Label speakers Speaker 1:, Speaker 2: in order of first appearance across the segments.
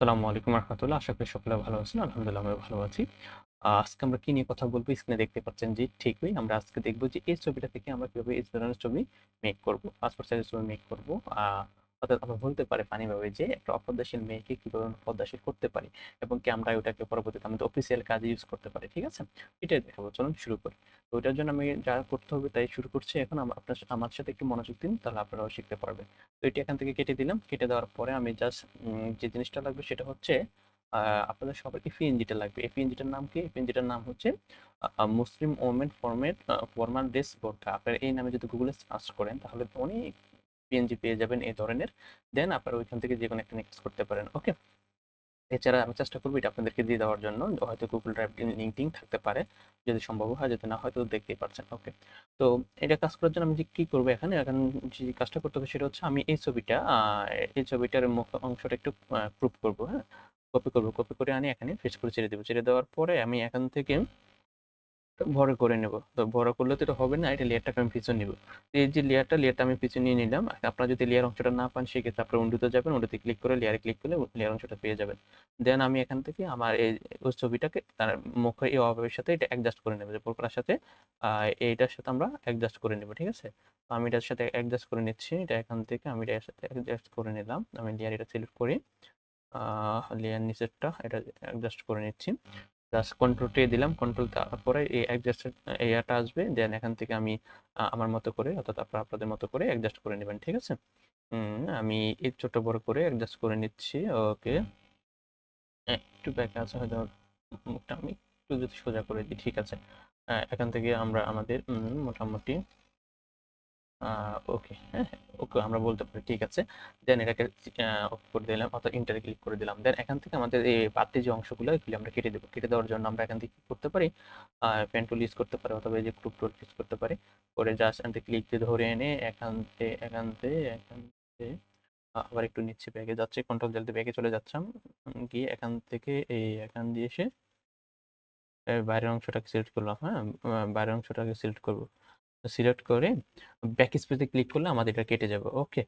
Speaker 1: আসসালামু আলাইকুম রহমতুল্লাহ। আশা করি সকলে ভালো আছেন, আলহামদুলিল্লাহ আমরা ভালো আছি। আজকে আমরা কি নিয়ে কথা বলব? স্ক্রিনে দেখতে পাচ্ছেন যে ঠিকই আমরা আজকে দেখব যে এই ছবিটা থেকে আমরা কীভাবে এই ধরনের ছবি মেক করব, পাসপোর্ট সাইজের ছবি মেক করব। অর্থাৎ আমরা বলতে পারি পানিভাবে যে একটা অপর্দাশীল মেয়েকে কীভাবে আমরা পর্দাশীল করতে পারি এবং কি আমরা ওটাকে পরবর্তীতে আমাদের অফিসিয়াল কাজে ইউজ করতে পারি, ঠিক আছে? এটাই দেখাবো, চলুন শুরু করি। তো ওইটার জন্য আমি যা করতে হবে তাই শুরু করছি এখন। আপনার আমার সাথে একটু মনোযোগ দিন, তাহলে আপনারাও শিখতে পারবেন। তো এটি এখান থেকে কেটে দিলাম। কেটে দেওয়ার পরে আমি জাস্ট যে জিনিসটা লাগবে সেটা হচ্ছে আপনাদের সবার এফিএনজিটা লাগবে। এফিএনজিটার নাম কি? এফিএনজিটার নাম হচ্ছে Muslim women format formal dress বোরকা আপনার এই নামে যদি গুগলে সার্চ করেন, তাহলে অনেক পিএনজি পেয়ে যাবেন এই ধরনের। দেন আপনারা ওইখান থেকে যে কোনো একটা নেক্সট করতে পারেন ওকে এছাড়া আমি চেষ্টা করব এটা আপনাদেরকে দিয়ে দেওয়ার জন্য, হয়তো গুগল ড্রাইভ লিঙ্ক থাকতে পারে, যদি সম্ভব হয়, যদি না হয় তো দেখতেই পারছেন ওকে তো এটা কাজ করার জন্য আমি যে কি করব এখানে, এখন যে কাজটা করতে হবে সেটা হচ্ছে আমি এই ছবিটা এই ছবিটার মুখ অংশটা একটু প্রুভ করব হ্যাঁ? কপি করব কপি করে আনি এখানে ফেস করে ছেড়ে দেবো। ছেড়ে দেওয়ার পরে আমি এখান থেকে বড় করে নেব। তো বড় করলে তো এটা হবে না, এটা লেয়ারটাকে আমি পিছনে নিব। এই যে লেয়ারটা লেয়ারটা আমি পিছনে নিয়ে নিলাম। আপনারা যদি লেয়ার অংশটা না পান, সেক্ষেত্রে আপনারা উন্ডুতে যাবেন, উন্ডুতে ক্লিক করে লেয়ারে ক্লিক করলে লেয়ার অংশটা পেয়ে যাবেন। দেন আমি এখান থেকে আমার এই ওই ছবিটাকে তার মুখে এই অভাবের সাথে এটা অ্যাডজাস্ট করে নেব। যে পোলকার সাথে এইটার সাথে আমরা অ্যাডজাস্ট করে নেব, ঠিক আছে? তো আমি এটার সাথে অ্যাডজাস্ট করে নিচ্ছি। এটা এখান থেকে আমি এটার সাথে অ্যাডজাস্ট করে নিলাম। আমি লেয়ার এটা সিলেক্ট করি। লেয়ার নিচেরটা এটা অ্যাডজাস্ট করে নিচ্ছি। জাস্ট কন্ট্রোল টি দিলাম কন্ট্রোল তারপরে এই অ্যাডজাস্ট এরিয়াটা আসবে দেন এখান থেকে আমি আমার মতো করে, অর্থাৎ আপনারা আপনাদের মতো করে অ্যাডজাস্ট করে নেবেন, ঠিক আছে? আমি এই ছোট বড় করে অ্যাডজাস্ট করে নিচ্ছি, ওকে। একটু ব্যাক আছে, হয়তো মুখটা আমি একটু যদি সোজা করে দিই, ঠিক আছে? এখান থেকে আমরা আমাদের মোটামুটি ওকে। হ্যাঁ ওকে, আমরা বলতে পারি, ঠিক আছে। দেন এটাকে অফ করে দিলাম, অর্থাৎ ইন্টারে ক্লিক করে দিলাম। দেন এখান থেকে আমাদের এই বাড়তি যে অংশগুলো, এগুলি আমরা কেটে দেবো। কেটে দেওয়ার জন্য আমরা এখান থেকে করতে পারি? পেন টুল ইউজ করতে পারি, অথবা এই যে গ্রুপ টুল ইউজ করতে পারি। করে জাস্ট এখান থেকে ক্লিক দিয়ে ধরে এনে এখান থেকে এখান থেকে এখান থেকে আবার একটু নিচে ব্যাগে যাচ্ছে কন্ট্রোল জলদি ব্যাগে চলে যাচ্ছিলাম। গিয়ে এখান থেকে এই এখান দিয়ে এসে বাইরের অংশটাকে সিলেক্ট করলাম হ্যাঁ? বাইরের অংশটাকে সিলেক্ট করব। সিলেক্ট করে ব্যাক স্পেসে ক্লিক করলে আমাদের এটা কেটে যাবে, ওকে?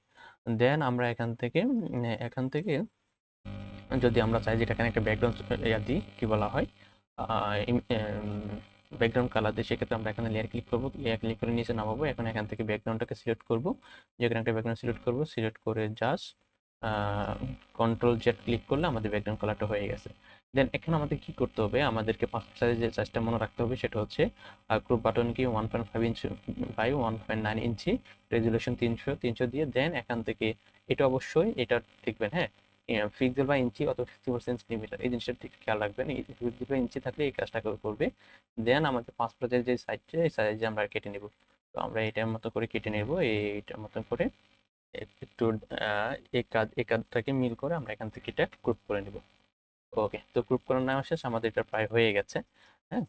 Speaker 1: দেন আমরা এখান থেকে এখান থেকে যদি আমরা চাই যেটা এখানে একটা ব্যাকগ্রাউন্ড ইয়া দিই, কি বলা হয় ব্যাকগ্রাউন্ড কালার দিয়ে সেক্ষেত্রে আমরা এখানে লেয়ার ক্লিক করব লেয়ার ক্লিক করে নিচে নামাবো, এখন এখান থেকে ব্যাকগ্রাউন্ডটাকে সিলেক্ট করব, যেখানে একটা ব্যাকগ্রাউন্ড সিলেক্ট করব সিলেক্ট করে জাস্ট কন্ট্রোল জেড ক্লিক করলে আমাদের ব্যাকগ্রাউন্ড কালারটা হয়ে গেছে। দেন এখানে আমাদের কি করতে হবে? আমাদেরকে সাইজের যে সাইজটা মনে রাখতে হবে। সেটা হচ্ছে গ্রুপ বাটন কি one point five inch by one point nine inch resolution তিনশো তিনশো দিয়ে দেন এখান থেকে এটা অবশ্যই, এটা দেখবেন হ্যাঁ পিক্সেল বা ইঞ্চি অত ফিফটি পার্সেন্ট সেন্টিমিটার এই জিনিসটা ঠিক খেয়াল রাখবেন। এই পিক্সেল বা ইঞ্চি থাকলে এই কাজটা করবে। দেন আমাদের পাসপোর্টের যে সাইজটা এই সাইজে আমরা কেটে নেব। তো আমরা এটার মতো করে কেটে নেব, এইটার মতো করে। একটু এই কাজ এই কাজটাকে মিল করে আমরা এখান থেকে এটা গ্রুপ করে নেব। ওকে, তো গ্রুপ করার নেওয়া শেষ, আমাদের এটা প্রায় হয়ে গেছে হ্যাঁ?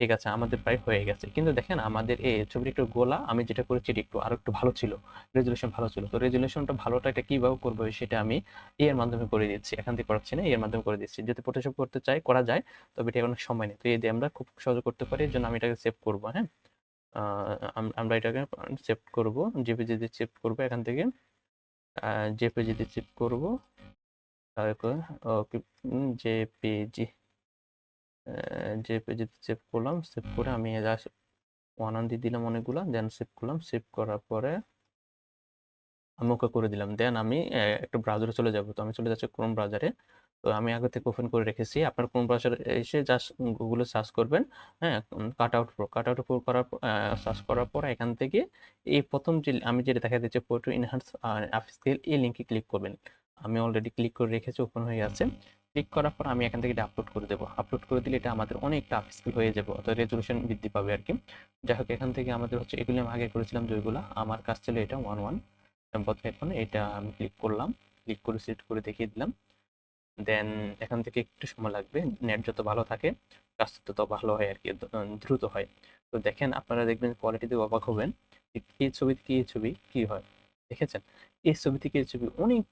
Speaker 1: ঠিক আছে, আমাদের প্রায় হয়ে গেছে। কিন্তু দেখেন, আমাদের এই ছবিটা একটু গোলা, আমি যেটা করেছি এটা একটু আরও একটু ভালো ছিল রেজুলেশন ভালো ছিল। তো রেজুলেশনটা ভালোটা এটা কীভাবে করব সেটা আমি এর মাধ্যমে করে দিচ্ছি, এখান থেকে করাচ্ছি না এর মাধ্যমে করে দিচ্ছি। যদি ফটোশপ করতে চাই, করা যায়, তবে এটা অনেক সময় নেই। তো এই দিয়ে আমরা খুব সহজে করতে পারি, এর জন্য আমি এটাকে সেভ করব হ্যাঁ? আমরা এটাকে সেভ করব জেপিজি দিয়ে সেভ করব, এখান থেকে জেপিজি দিয়ে সেভ করব। তারপর ওকে জেপিজি জেপিজিতে সেভ করলাম। সেভ করে আমি ওয়ান অন দিলাম অনেকগুলো দেন সেভ করলাম। সেভ করার পরে আমি ওকে করে দিলাম। দেন আমি একটা ব্রাউজারে চলে যাব। তো আমি চলে যাচ্ছি ক্রোম ব্রাউজারে তো আমি আগে থেকে ওপেন করে রেখেছি। আপনার ক্রোম ব্রাউজারে এসে জাস্ট গুগলে সার্চ করবেন। হ্যাঁ cut out pro cut out pro করার সার্চ করার পর এখান থেকে এই প্রথম যে, আমি যেটা দেখা দিচ্ছে ফটো ইনহান্স স্কেল এই লিঙ্কে ক্লিক করবেন। আমি অলরেডি ক্লিক করে রেখেছি ওপেন হয়ে আছে ক্লিক করার পর আমি এখান থেকে এটা আপলোড করে দেবো। আপলোড করে দিলে এটা আমাদের অনেকটা স্কেল হয়ে যাবে, অর্থাৎ রেজলিউশন বৃদ্ধি পাবে আর কি। যাই হোক, এখান থেকে আমাদের হচ্ছে এগুলি আমি আগে করেছিলাম যেগুলো আমার কাছ ছিল এটা ওয়ান ওয়ান প্রথমে এখন এটা আমি ক্লিক করলাম। ক্লিক করে সিলেক্ট করে দেখিয়ে দিলাম। দেন এখান থেকে একটু সময় লাগবে নেট যত ভালো থাকে, কাজ তত ভালো হয় আর কি দ্রুত হয়। তো দেখেন, আপনারা দেখবেন কোয়ালিটিতে অবাক হবেন এই ছবি এই ছবি, কি হয়? দেখেছেন? এই ছবি থেকে এই ছবি? অনেক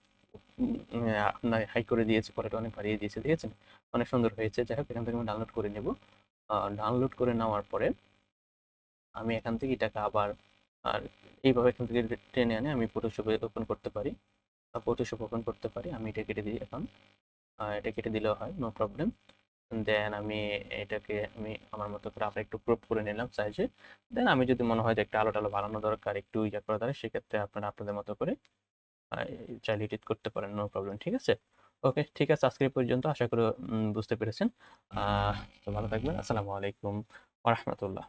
Speaker 1: আপনার হাই করে দিয়েছে কোয়ালিটি অনেক বাড়িয়ে দিয়েছে দেখেছেন অনেক সুন্দর হয়েছে। যাই হোক, এখান থেকে আমি ডাউনলোড করে নেব। ডাউনলোড করে নেওয়ার পরে আমি এখান থেকে এটাকে আবার, আর এইভাবে এখান থেকে টেনে আনে আমি ফটোশপে ওপেন করতে পারি। ফটোশপ ওপেন করতে পারি। আমি এটা কেটে দিই এখন। এটা কেটে দিলেও হয় নো প্রবলেম দেন আমি এটাকে, আমি আমার মতো করে আবার একটু ক্রপ করে নিলাম সাইজে দেন আমি যদি মনে হয় যে একটা আলো টালো বাড়ানো দরকার, একটু ইয়া করা দরকার, সেক্ষেত্রে আপনারা আপনাদের মতো করে চাইলে এডিট করতে পারেন নো প্রবলেম ঠিক আছে? ওকে ঠিক আছে, আজকের পর্যন্ত আশা করি বুঝতে পেরেছেন। তো ভালো থাকবেন, আসসালামু আলাইকুম ওরহমতুল্লাহ